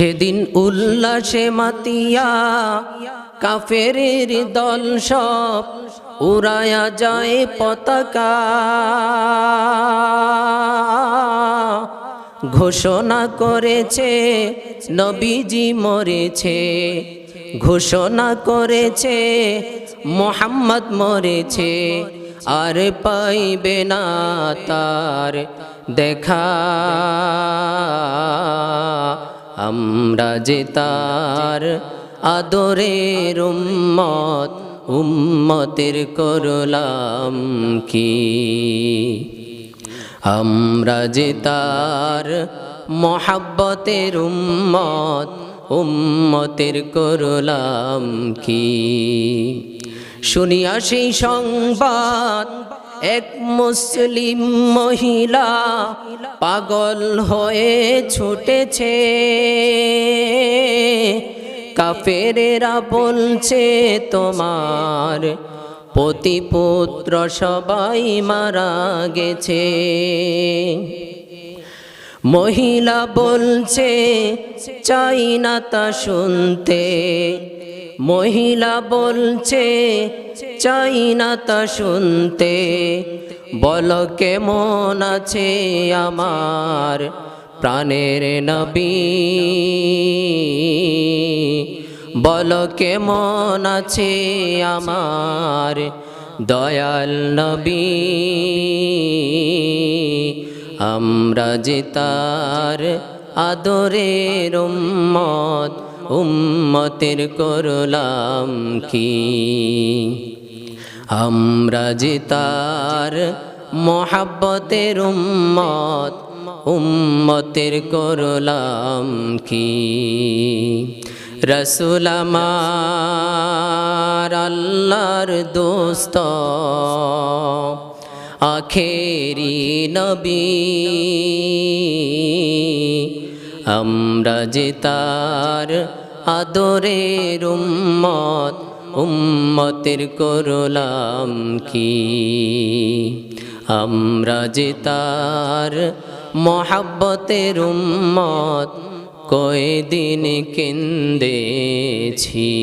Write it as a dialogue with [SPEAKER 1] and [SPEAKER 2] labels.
[SPEAKER 1] সেদিন উল্লাসে মাতিয়া কাফেরের দল সব উড়ায়া যায় পতাকা। ঘোষণা করেছে, নবীজি মরেছে। ঘোষণা করেছে, মোহাম্মদ মরেছে। আর পাইবে না তার দেখা। আমরা যে তার আদরের উম্মত, উম্মতের করলাম কি? আমরা যে তার মহাব্বতের উম্মত, উম্মতের করলাম কি? শুনিয়া সেই সংবাদ এক মুসলিম মহিলা পাগল হয়ে ছুটেছে। কাফেরেরা বলছে, তোমার পতিপুত্র সবাই মারা গেছে। মহিলা বলছে, চাই না তা শুনতে। মহিলা বলছে, চাই না তা শুনতে। বল কেমন আছে আমার প্রাণের নবী? বল কেমন আছে আমার দয়াল নবী? আমরা যে তার আদরের উম্মত উম্মতের করলাম কি? আমরা যে তার মহাব্বতের উম্মত, উম্মতের করলাম কি? রসুল আমার আল্লাহর দোস্ত, আখেরি নবী। আমরা যে তার আদরের উম্মত, উম্মতের করলাম কি? আমরা যে তার মহাব্বতের উম্মত কয়দিন কেন্দেছি